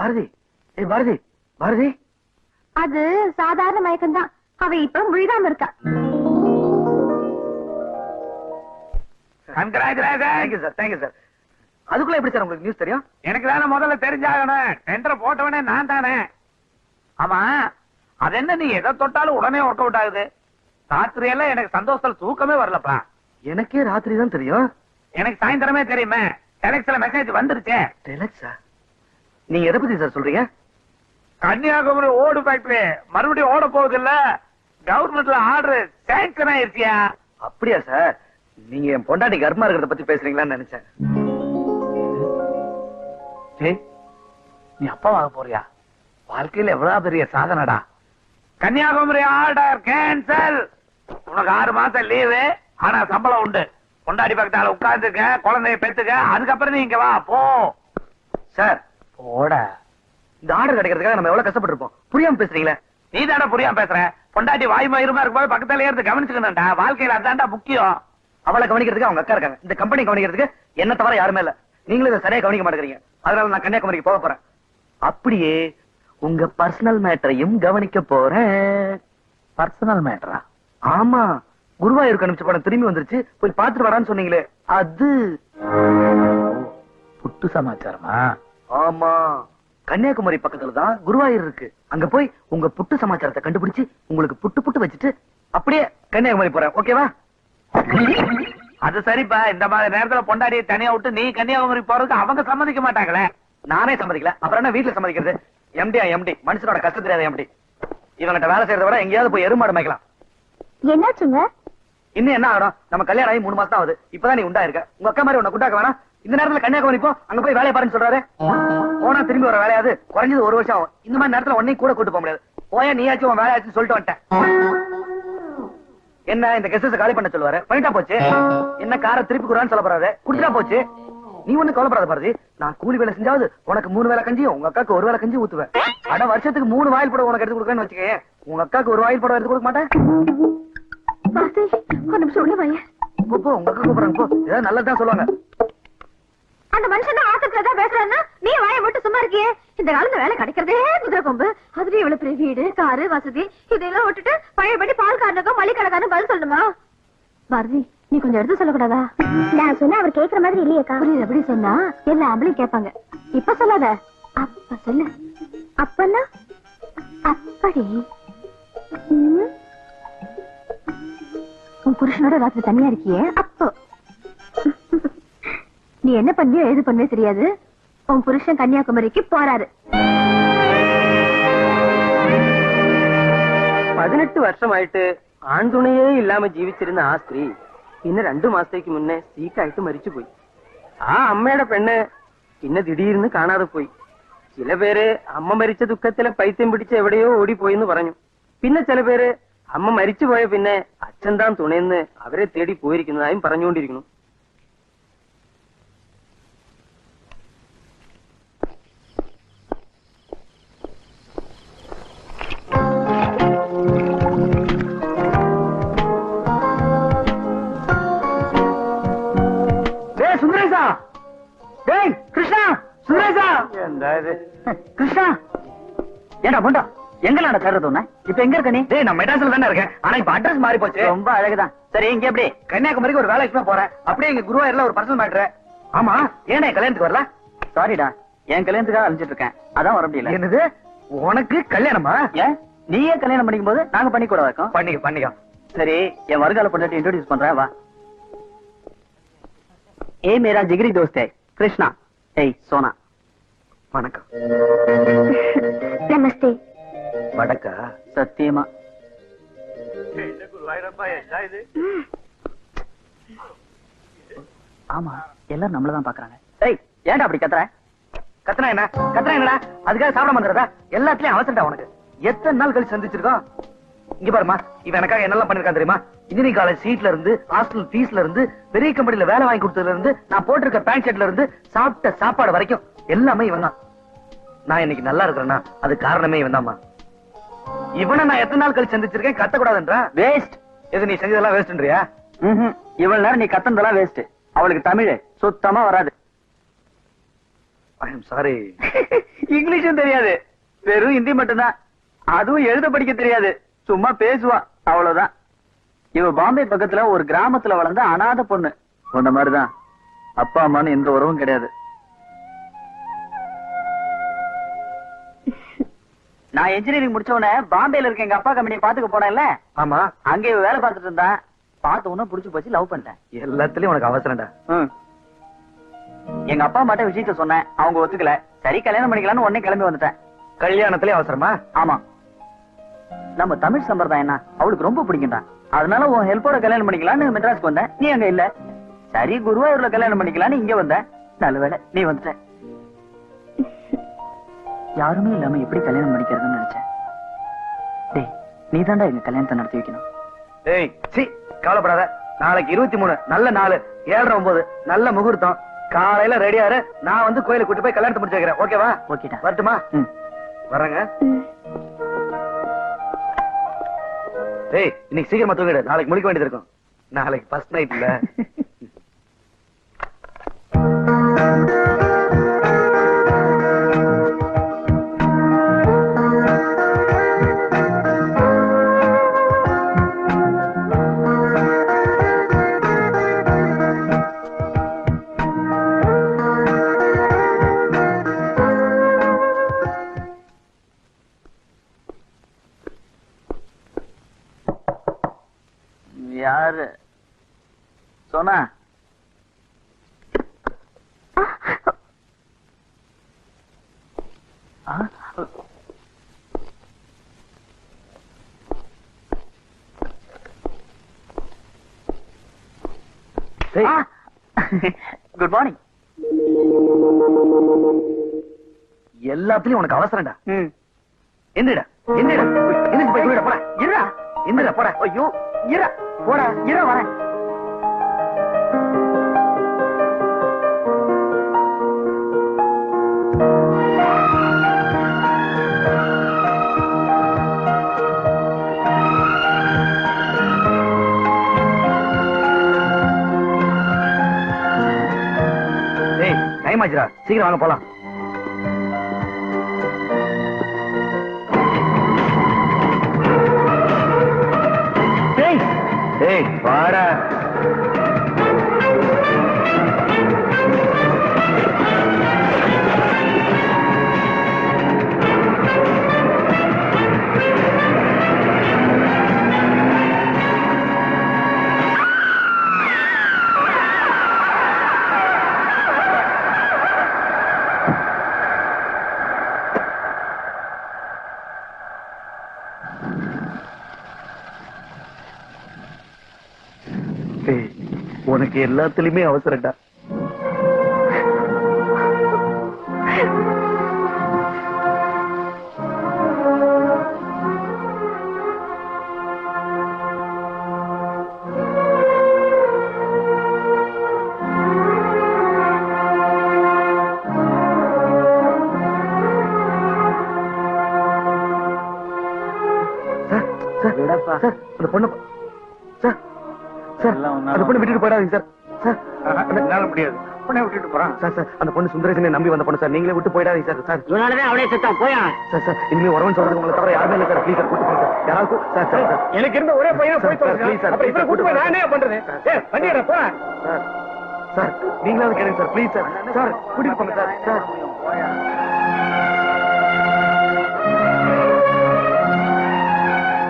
பாரதி ஏ பாரதி பாரதி. அது சாதாரண மயக்கம் தான் அவ இப்ப முழுகாம இருக்கா. Congratulation thank you sir thank you sir அதுக்குள்ள எப்படி சார் உங்களுக்கு நியூஸ் தெரியும்? எனக்கு தானே முதல்ல தெரிஞ்சாகணும். டெண்டர் போட்டவனே நான் தானே. ஆமா அது என்ன நீ எதை தொட்டாலும் உடனே ஒர்க் அவுட் ஆகுது. ராத்திரி எல்லாம் எனக்கு சந்தோஷத்துல தூக்கமே வரலப்பா. எனக்கே ராத்திரி தான் தெரியும். எனக்கு சாயந்தரமே தெரியுமே. டெலக்ஸ்ல மெசேஜ் வந்துருச்சே. டெலக்ஸா நீங்க எதை பத்தி சார் சொல்றீங்க? கன்னியாகுமரி ஓடு ஃபேக்டரி மறுபடியும் ஓட போகுது இல்ல கவர்மெண்ட்ல ஆர்டர் சேங்ஷன் ஆயிருச்சியா? அப்படியா சார்? நீங்க என் பொண்டாட்டி கர்மா இருக்கிறத பத்தி பேசுறீங்களான்னு நினைச்சேன். நீ அப்பாவாக போறியா? வாழ்க்கையில எவ்வளவு பெரிய சாதனைடா. கன்னியாகுமரி ஆர்டர் கேன்சல் உனக்கு ஆறு மாசம் லீவு ஆனா சம்பளம் உண்டு. கொண்டாடி பக்கத்தால உட்கார்ந்துக்க குழந்தைய பெத்துக்க அதுக்கப்புறம் நீ இங்க வா போ. சார் போட. இந்த ஆர்டர் கிடைக்கிறதுக்காக நம்ம எவ்வளவு கஷ்டப்பட்டிருப்போம். புரியாம பேசுறீங்களே? நீ தானே புரியாம பேசுற. பொண்டாட்டி வாய் மயிருமா இருக்கும்போது பக்கத்துல இருந்து கவனிச்சுக்கணும்டா. வாழ்க்கையில அதான்டா முக்கியம். அவளை கவனிக்கிறதுக்கு அவங்க அக்கா இருக்காங்க. இந்த கம்பெனி கவனிக்கிறதுக்கு என்ன தவிர யாருமே இல்ல. நீங்களும் இதை சரியா கவனிக்க மாட்டேங்கிறீங்க. அதனால நான் கன்னியாகுமரிக்கு போக போறேன். அப்படியே உங்க பர்சனல் மேட்டரையும் கவனிக்க போறேன். பர்சனல் மேட்டரா ஆமா. குருவாயூருக்கு அனுப்பிச்ச படம் திரும்பி வந்துருச்சு. போய் பாத்துட்டு வரான்னு சொன்னீங்களே. அது. புட்டு சமாச்சாரமா? ஆமா. கன்னியாகுமரி பக்கத்துல தான் குருவாயூர் இருக்கு. அங்க போய் உங்க புட்டு சமாச்சாரத்தை கண்டுபிடிச்சு உங்களுக்கு புட்டு புட்டு வச்சுட்டு அப்படியே கன்னியாகுமரி போறேன். ஓகேவா அது சரிப்பா. இந்த மாதிரி நேரத்துல பொண்டாடியை தனியா விட்டு நீ கன்னியாகுமரி போறதுக்கு அவங்க சம்மதிக்க மாட்டாங்களே. நானே சம்மதிக்கல. அப்புறம் என்ன வீட்டுல சம்மதிக்கிறது? எம்டியா எம்டி மனுஷனோட கஷ்டம் தெரியாத எம்டி இவங்கிட்ட வேலை செய்யறத விட எங்கேயாவது போய் எருமாடு மேய்க்கலாம். என்னாச்சுங்க? இன்னும் என்ன ஆகணும்? நம்ம கல்யாணம் ஆகி மூணு மாசம் ஆகுது. இப்பதான் நீ உண்டா இருக்க உங்க அக்கா மாதிரி உன்னை குண்டாக்க வேணாம். இந்த நேரத்துல கன்னியாகுமரி போ அங்க போய் வேலையை பாருன்னு சொல்றாரு. போனா திரும்பி வர வேலையாது. குறைஞ்சது ஒரு வருஷம் ஆகும். இந்த மாதிரி நேரத்துல உன்னையும் கூட கூட்டு போக முடியாது. போயா நீயாச்சும் உன் வேலையாச்சும் சொல்லிட்டு வந்துட்டேன். என்ன இந்த கெஸ்ட் காலி பண்ண சொல்லுவாரு? பண்ணிட்டா போச்சு. என்ன காரை திருப்பி குடுறான்னு சொல்ல போறாரு? போச்சு. நீ ஒண்ணு கவலைப்படாத பாரதி. நான் கூலி வேலை செஞ்சாவது உனக்கு மூணு வேலை கஞ்சி உங்க அக்காக்கு ஒரு வேலை கஞ்சி ஊத்துவேன். அட வருஷத்துக்கு மூணு வாயில் படம் உனக்கு எடுத்து கொடுக்கறேன்னு வச்சுக்கேன் உங்க அக்காக்கு ஒரு வாயில் படம் எடுத்து கொடுக்க மாட்டேன்? பாரதி ஒரு நிமிஷம் உள்ள வாங்க போ, போ உங்க அக்கா கூப்பிடுறாங்க. போ. ஏதாவது நல்லதுதான் சொல்லுவாங்க. அந்த மனுஷன் ஆத்திரத்துல தான் பேசுறான்னா நீ வாய மட்டும் சும்மா இருக்கியே? இந்த காலத்துல வேலை கிடைக்கிறதே குதிரை கொம்பு. அதுலயும் இவ்வளவு பெரிய வீடு காரு வசதி இதெல்லாம் விட்டுட்டு பழையபடி பால் காரனுக்கும் மளிகடைக்காரனும் பதில் சொல்லணுமா? பாரதி நீ கொஞ்சம் எடுத்து சொல்லக்கூடாதா? நான் சொன்னா அவர் கேக்குற மாதிரி இல்லையக்கா. புரியுது எப்படி சொன்னா? எல்லா ஆம்பளையும் கேட்பாங்க. இப்ப சொல்லாத. அப்ப சொல்லு. அப்பன்னா? அப்படி. உன் புருஷனோட ராத்திரி தனியா இருக்கியே? அப்போ நீ என்ன பண்ணியோ ஏது பண்ணியோ தெரியாது உன் புருஷன் கன்னியாகுமரிக்கு போறாரு പതിനെട്ട് വർഷമായിട്ട് ആൺതുണയേ ഇല്ലാമ ജീവിച്ചിരുന്ന ആ സ്ത്രീ പിന്നെ രണ്ടു മാസത്തേക്ക് മുന്നേ സീക്കായിട്ട് മരിച്ചുപോയി ആ അമ്മയുടെ പെണ്ണ് പിന്നെ ദിടീർന്ന് കാണാതെ പോയി ചില പേര് അമ്മ മരിച്ച ദുഃഖത്തിലെ പൈത്യം പിടിച്ച് എവിടെയോ ഓടിപ്പോയെന്ന് പറഞ്ഞു പിന്നെ ചില പേര് അമ്മ മരിച്ചുപോയ പിന്നെ അച്ഛൻ താൻ തുണയെന്ന് അവരെ തേടി പോയിരിക്കുന്നതായും പറഞ്ഞുകൊണ്ടിരിക്കുന്നു டேய் கிருஷ்ணா சுரேஷா. கிருஷ்ணா. ஏடா போண்டா? எங்க நான் தேர்றது உன்ன? இப்ப எங்க இருக்க நீ? டேய் நான் மெட்ராஸ்ல தானே இருக்கேன். ஆனா இப்ப அட்ரஸ் மாறி போச்சு. ரொம்ப அழகுதான். சரி இங்க எப்படி? கன்னியாகுமரிக்கு ஒரு வேலை விஷயமா போறேன். அப்படியே எங்க குருவாயூர்ல ஒரு பர்சனல் மேட்டர் ஆமா ஏன்னா கல்யாணத்துக்கு வரல? சாரிடா என் கல்யாணத்துக்காக அழிஞ்சிட்டு இருக்கேன். அதான் வர முடியல. என்னது? உனக்கு கல்யாணமா? நீயே கல்யாணம் பண்ணிக்கும் போது நாங்க பண்ணி கூட இருக்கோம்? பண்ணிக்க பண்ணிக்க. சரி என் வருகால பொண்டாட்டி இன்ட்ரோடியூஸ் பண்றேன் வா. ஏ மேரா ஜிகிரி தோஸ்தே. கிருஷ்ணா. ஏய் சோனா. வணக்கம். நமஸ்தே. வடக்கா? சத்தியமா. ஆமா எல்லாரும் நம்மள தான் பாக்குறாங்க. ஏய் ஏன்டா அப்படி கத்துற? கத்துனா என்ன? கத்துனா என்னடா? அதுக்காக சாப்பிட வந்துறதா எல்லாத்துலயும் அவசரம்டா உனக்கு. எத்தனை நாள் கழிச்சு சந்திச்சிருக்கோம்? இங்க பாருமா இவன் எனக்காக என்னெல்லாம் பண்ணிருக்கான் தெரியுமா? இன்ஜினியரிங் காலேஜ் சீட்ல இருந்து ஹாஸ்டல் ஃபீஸ்ல இருந்து பெரிய கம்பெனில வேலை வாங்கி கொடுத்ததுல இருந்து நான் போட்டிருக்க பேண்ட் ஷர்ட்ல இருந்து சாப்பிட்ட சாப்பாடு வரைக்கும் எல்லாமே இவன் தான் நான் இன்னைக்கு நல்லா இருக்கிறேன்னா அது காரணமே இவன் தான்மா இவனை நான் எத்தனை நாள் கழிச்சு சந்திச்சிருக்கேன்? கத்தக்கூடாதுன்றா? வேஸ்ட் எது நீ செஞ்சதெல்லாம் வேஸ்ட்ன்றியா இவ்வளவு நேரம் நீ கத்தனதெல்லாம் வேஸ்ட் அவளுக்கு தமிழ் சுத்தமா வராது. ஐ எம் சாரி இங்கிலீஷும் தெரியாது. வெறும் ஹிந்தி மட்டும்தான். அதுவும் எழுத படிக்க தெரியாது. சும்மா பேசுவா. அவ்வளவுதான். இவ பாம்பே பக்கத்துல ஒரு கிராமத்துல வளர்ந்த அனாதை பொண்ணு. உன்ன மாதிரிதான். அப்பா அம்மான்னு எந்த உறவும் கிடையாது. நான் இன்ஜினியரிங் முடிச்ச உடனே பாம்பேல இருக்க எங்க அப்பா கம்பெனி பாத்துக்க போனேன்ல. ஆமா. அங்க இவ வேலை பார்த்துட்டு இருந்தா. பார்த்த உடனே புடிச்சு போச்சு லவ் பண்ணிட்டேன். எல்லாத்துலயும் உனக்கு அவசரம்டா. எங்க அப்பா அம்மாட்ட விஷயத்த சொன்னேன். அவங்க ஒத்துக்கல. சரி கல்யாணம் பண்ணிக்கலாம்னு உடனே கிளம்பி வந்துட்டேன். கல்யாணத்திலே அவசரமா? ஆமா. நம்ம தமிழ் சம்பிரதாயம் என்ன? அவளுக்கு ரொம்ப பிடிக்கும்டா. அதனால உன் ஹெல்ப்போட கல்யாணம் பண்ணிக்கலாம்னு மெட்ராஸ்க்கு வந்தேன். நீ அங்க இல்ல. சரி குருவாயூர்ல கல்யாணம் பண்ணிக்கலாம்னு இங்க வந்த நல்ல நீ வந்துட்ட. யாருமே இல்லாம எப்படி கல்யாணம் பண்ணிக்கிறதுன்னு நினைச்சேன். டேய் நீ தாண்டா எங்க கல்யாணத்தை நடத்தி வைக்கணும். ஏய் சி கவலைப்படாத. நாளைக்கு இருபத்தி மூணு நல்ல நாள். ஏழரை ஒன்பது நல்ல முகூர்த்தம். காலையில ரெடியா இரு. நான் வந்து கோயிலுக்கு கூட்டி போய் கல்யாணத்தை முடிச்சு வைக்கிறேன். ஓகேவா ஓகேடா வரட்டுமா? வரேங்க ஏய் இன்னைக்கு சீக்கிரமா தூங்கிடு. நாளைக்கு முடிக்க வேண்டியது இருக்கும். நாளைக்கு ஃபர்ஸ்ட் நைட் இல்ல. யாரு சொன்னா. குட் மார்னிங் எல்லாத்துலயும் உனக்கு அவசரம்டா எந்திரடா எந்திரடா எந்திரிச்சு போய் குளிடா போடா இருடா எந்திரடா போடா. ஐயோ இர போடா இர வரேன். சீக்கிரம் வாங்க போலாம். பாரா உனக்கு எல்லாத்துலயுமே அவசரம்டா விடப்பா. சார், அந்த பொண்ணு சார் சார் அந்த பொண்ணு விட்டுட்டு போயிடாதீங்க சார். சார் என்னால முடியாது. பொண்ணை விட்டுட்டு போறான். சார் சார் அந்த பொண்ணு சுந்தரேசனை நம்பி வந்த பொண்ணு சார். நீங்களே விட்டு போயிடாதீங்க சார் சார். இவனாலதான் அவளே செத்தான் போயா? சார் சார் இனிமே உறவன் சொல்றது உங்களை தவிர யாருமே இல்லை சார். ப்ளீஸ் சார் கூட்டு போங்க சார். யாராவது சார் சார் சார். எனக்கு இருந்த ஒரே பையன் போய் சார், சார், அப்புறம் கூட்டு போய் நான் என்ன பண்றது? ஏய் வண்டியடா போறேன் சார் சார் நீங்களாவது கேளுங்க சார். ப்ளீஸ் சார் சார் கூட்டிட்டு போங்க சார். சார்.